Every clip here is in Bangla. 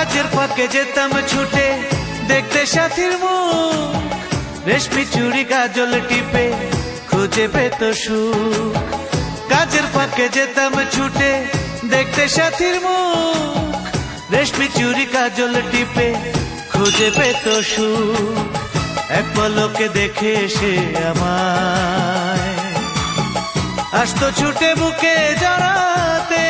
কাজের ফাঁকে যেতাম ছুটে, দেখতে সাথীর মুখ। রেশমি চুড়ি কাজল টিপে, খুঁজে পেত সুখ। কাজের ফাঁকে যেতাম ছুটে, দেখতে সাথীর মুখ। রেশমি চুড়ি কাজল টিপে, খুঁজে পেত সুখ। এক পলকে দেখে এসে আমায়। আসতো ছুটে বুকে জড়াতে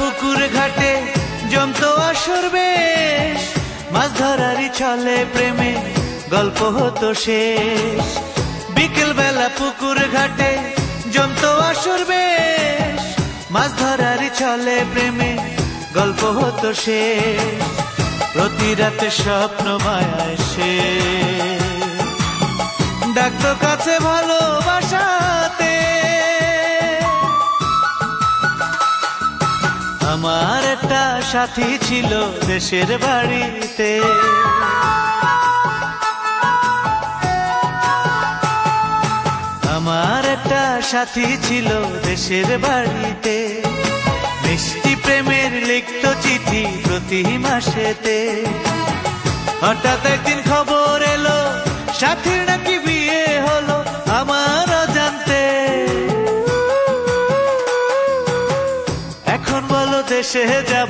পুকুর ঘাটে জমতো আসর বেশ। মাছ ধরারই ছলে প্রেমে গল্প হতো শেষ। বিকেল বেলা পুকুর ঘাটে জমতো আসর বেশ। মাছ ধরারই ছলে প্রেমে গল্প হতো শেষ। প্রতি রাতে স্বপ্ন মায়ায় সে ডাক্তার কাছে ভালোবাসাতে সাথী ছিল দেশের বাড়িতে। আমার একটা সাথী ছিল দেশের বাড়িতে। মিষ্টি প্রেমের লিখত চিঠি প্রতি মাসেতে। হঠাৎ একদিন খবর এলো, সাথীর নাকি বিয়ে হলো আমার জানতে। এখন বলো দেশে যাব